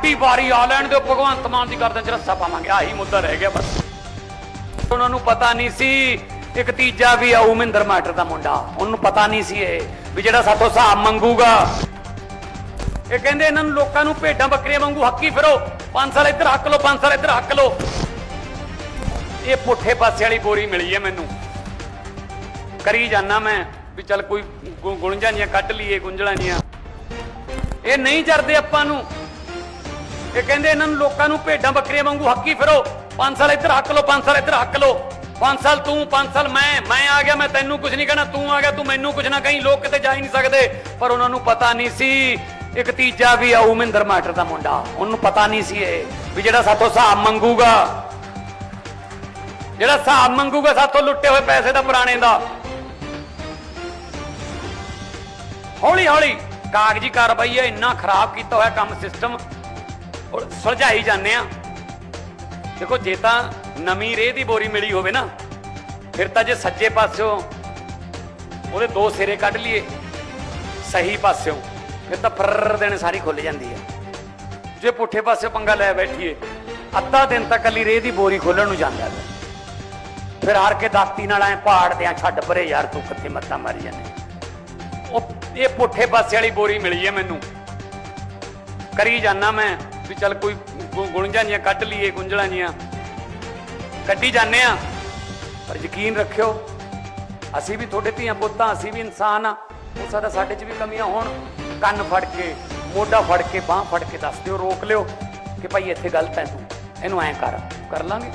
Party ਵਾਰੀ ਆ ਲੈਣ ਦਿਓ, ਭਗਵੰਤ ਮਾਨ ਦੀ ਗਰਦਨ 'ਚ ਰੱਸਾ ਪਾਵਾਂਗੇ ਆਹੀ ਮੁੱਦਾ ਰਹਿ ਗਿਆ ਬਸ। ਉਹਨਾਂ ਨੂੰ ਪਤਾ ਨਹੀਂ ਸੀ, ਇੱਕ ਤੀਜਾ ਵੀ ਆਊ ਮਹਿੰਦਰ ਮਾਟਰ ਦਾ ਮੁੰਡਾ। ਉਹਨੂੰ ਪਤਾ ਨਹੀਂ ਸੀ ਇਹ, ਵੀ ਜਿਹੜਾ ਸਾਥੋਂ ਹਿਸਾਬ ਮੰਗੂਗਾ। ਇਹ ਕਹਿੰਦੇ ਇਹਨਾਂ ਨੂੰ ਲੋਕਾਂ ਨੂੰ ਭੇਡਾਂ ਬੱਕਰੀਆਂ ਵਾਂਗੂ ਹੱਕੀ ਫਿਰੋ। 5 ਸਾਲ ਇੱਧਰ ਹੱਕ ਲਓ 5 ਸਾਲ ਇੱਧਰ ਹੱਕ ਲਓ। ਇਹ ਪੁੱਠੇ ਪਾਸੇ ਵਾਲੀ ਬੋਰੀ ਮਿਲੀ ਹੈ ਮੈਨੂੰ। ਕਰੀ ਜਾਣਾ ਮੈਂ, ਵੀ ਚੱਲ ਕੋਈ ਗੁ- ਗੁੰਝਾਂ ਜੀਆਂ ਕੱਢ ਲਈਏ, ਗੁੰਝਲਾਂ ਜੀਆਂ ਇਹ ਨਹੀਂ ਜਰਦੇ ਆਪਾਂ ਨੂੰ। ਇਹ ਕਹਿੰਦੇ ਇਹਨਾਂ ਨੂੰ ਲੋਕਾਂ ਨੂੰ ਭੇਡਾਂ ਬੱਕਰੀਆਂ ਵਾਂਗੂ ਹੱਕੀ ਫਿਰੋ। 5 ਸਾਲ ਇੱਧਰ ਹੱਕ ਲਓ 5 ਸਾਲ ਇੱਧਰ ਹੱਕ ਲਓ। 5 ਸਾਲ ਤੂੰ 5 ਸਾਲ ਮੈਂ ਮੈਂ ਆ ਗਿਆ, ਮੈਂ ਤੈਨੂੰ ਕੁਝ ਨਹੀਂ ਕਹਿਣਾ, ਤੂੰ ਆ ਗਿਆ, ਤੂੰ ਮੈਨੂੰ ਕੁਝ ਨਾ ਕਹੀਂ, ਲੋਕ ਕਿਤੇ ਜਾ ਹੀ ਨਹੀਂ ਸਕਦੇ। ਪਰ ਉਹਨਾਂ ਨੂੰ ਪਤਾ ਨਹੀਂ ਸੀ, ਇੱਕ ਤੀਜਾ ਵੀ ਆਊ ਮਹਿੰਦਰ ਮਾਟਰ ਦਾ ਮੁੰਡਾ। ਉਹਨੂੰ ਪਤਾ ਨਹੀਂ ਸੀ ਇਹ, ਵੀ ਜਿਹੜਾ ਸਾਥੋਂ ਹਿਸਾਬ ਮੰਗੂਗਾ। ਜਿਹੜਾ ਹਿਸਾਬ ਮੰਗੂਗਾ, ਸਾਥੋਂ ਲੁੱਟੇ ਹੋਏ ਪੈਸੇ ਦਾ ਪੁਰਾਣੇ ਦਾ। ਹੌਲੀ ਹੌਲੀ ਕਾਗਜ਼ੀ ਕਾਰਵਾਈ ਹੈ ਇੰਨਾ ਖਰਾਬ ਕੀਤਾ ਹੋਇਆ ਕੰਮ ਸਿਸਟਮ ਔਰ ਸੁਲਝਾਈ ਜਾਂਦੇ ਆ ਦੇਖੋ, ਜੇ ਤਾਂ ਨਵੀਂ ਰੇਹ ਦੀ ਬੋਰੀ ਮਿਲੀ ਹੋਵੇ ਨਾ, ਫਿਰ ਤਾਂ ਜੇ ਸੱਜੇ ਪਾਸਿਓਂ ਉਹਦੇ ਦੋ ਸਿਰੇ ਕੱਢ ਲਈਏ, ਸਹੀ ਪਾਸਿਓਂ, ਫਿਰ ਤਾਂ ਫਰਰ ਦੇਣ ਸਾਰੀ ਖੁੱਲ ਜਾਂਦੀ ਹੈ। ਜੇ ਪੁੱਠੇ ਪਾਸਿਓਂ ਪੰਗਾ ਲੈ ਬੈਠੀਏ, ਅੱਧਾ ਦਿਨ ਤਾਂ ਕੱਲੀ ਰੇਹ ਦੀ ਬੋਰੀ ਖੋਲਣ ਨੂੰ ਜਾਂਦਾ ਹੈ। ਫਿਰ ਹਾਰ ਕੇ ਦਾਤੀ ਨਾਲ ਐ ਪਾੜਦੇ ਆ ਛੱਡ ਪਰੇ ਯਾਰ, ਤੂੰ ਕਿੱਥੇ ਮੱਤਾ ਮਾਰੀ ਜਾਂਦੇ ਉਹ, ਇਹ ਪੁੱਠੇ ਪਾਸੇ ਵਾਲੀ ਬੋਰੀ ਮਿਲੀ ਹੈ ਮੈਨੂੰ। ਕਰੀ ਜਾਣਾ ਮੈਂ। ਵੀ ਚੱਲ ਕੋਈ ਗੁ- ਗੁੰਝਾਂ ਜੀਆਂ ਕੱਢ ਲਈਏ, ਗੁੰਝਲਾਂ ਜੀਆਂ। ਕੱਢੀ ਜਾਂਦੇ ਆ ਪਰ ਯਕੀਨ ਰੱਖਿਓ, ਅਸੀਂ ਵੀ ਤੁਹਾਡੇ ਧੀਆਂ ਪੁੱਤਾਂ, ਅਸੀਂ ਵੀ ਇਨਸਾਨ ਆ ਹੋ ਸਕਦਾ ਸਾਡੇ 'ਚ ਵੀ ਕਮੀਆਂ ਹੋਣ, ਕੰਨ ਫੜ ਕੇ, ਮੋਢਾ ਫੜ ਕੇ, ਬਾਹ ਫੜ ਕੇ ਦੱਸ ਦਿਓ, ਰੋਕ ਲਿਓ ਕਿ ਭਾਈ ਇੱਥੇ ਗਲਤ ਹੈ ਤੂੰ। ਇਹਨੂੰ ਐਂ ਕਰ ਕਰ ਲਾਂਗੇ।